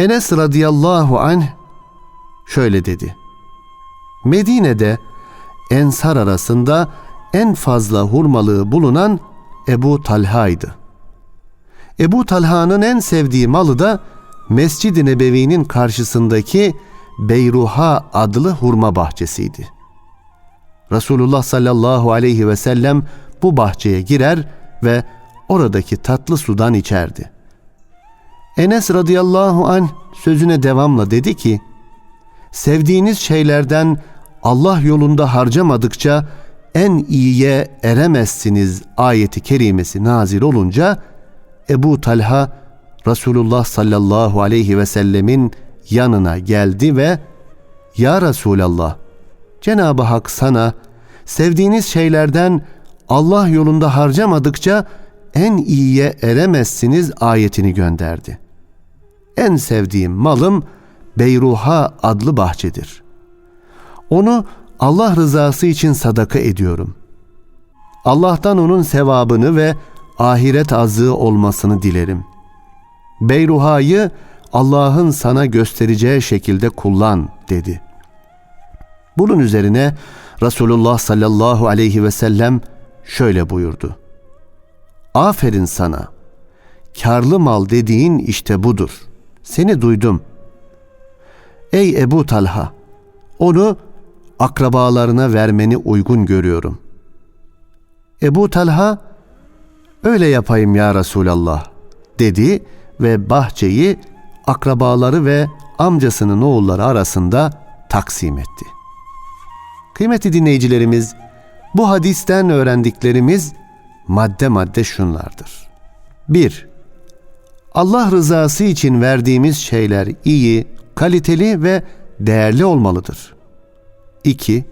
Enes radıyallahu anh şöyle dedi. Medine'de ensar arasında en fazla hurmalığı bulunan Ebu Talha'ydı. Ebu Talha'nın en sevdiği malı da Mescid-i Nebevi'nin karşısındaki Beyruha adlı hurma bahçesiydi. Resulullah sallallahu aleyhi ve sellem bu bahçeye girer ve oradaki tatlı sudan içerdi. Enes radıyallahu anh sözüne devamla dedi ki, sevdiğiniz şeylerden Allah yolunda harcamadıkça en iyiye eremezsiniz ayeti kerimesi nazil olunca Ebu Talha Resulullah sallallahu aleyhi ve sellemin yanına geldi ve Ya Resulallah Cenab-ı Hak sana sevdiğiniz şeylerden Allah yolunda harcamadıkça en iyiye eremezsiniz ayetini gönderdi. En sevdiğim malım Beyruha adlı bahçedir. Onu Allah rızası için sadaka ediyorum. Allah'tan onun sevabını ve ahiret azığı olmasını dilerim. Beyruha'yı Allah'ın sana göstereceği şekilde kullan dedi. Bunun üzerine Resulullah sallallahu aleyhi ve sellem şöyle buyurdu. Aferin sana. Karlı mal dediğin işte budur. Seni duydum. Ey Ebu Talha, onu akrabalarına vermeni uygun görüyorum. Ebu Talha, öyle yapayım ya Resulallah dedi ve bahçeyi akrabaları ve amcasının oğulları arasında taksim etti. Kıymetli dinleyicilerimiz, bu hadisten öğrendiklerimiz madde madde şunlardır. 1. Allah rızası için verdiğimiz şeyler iyi, kaliteli ve değerli olmalıdır. 2.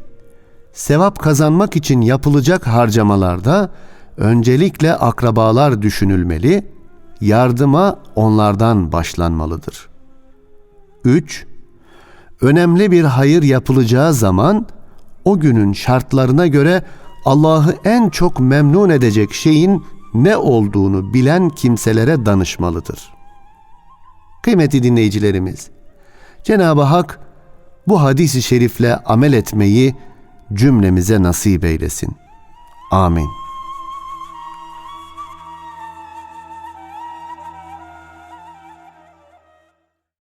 Sevap kazanmak için yapılacak harcamalarda öncelikle akrabalar düşünülmeli, yardıma onlardan başlanmalıdır. 3. Önemli bir hayır yapılacağı zaman o günün şartlarına göre Allah'ı en çok memnun edecek şeyin ne olduğunu bilen kimselere danışmalıdır. Kıymetli dinleyicilerimiz, Cenab-ı Hak bu hadisi şerifle amel etmeyi cümlemize nasip eylesin. Amin.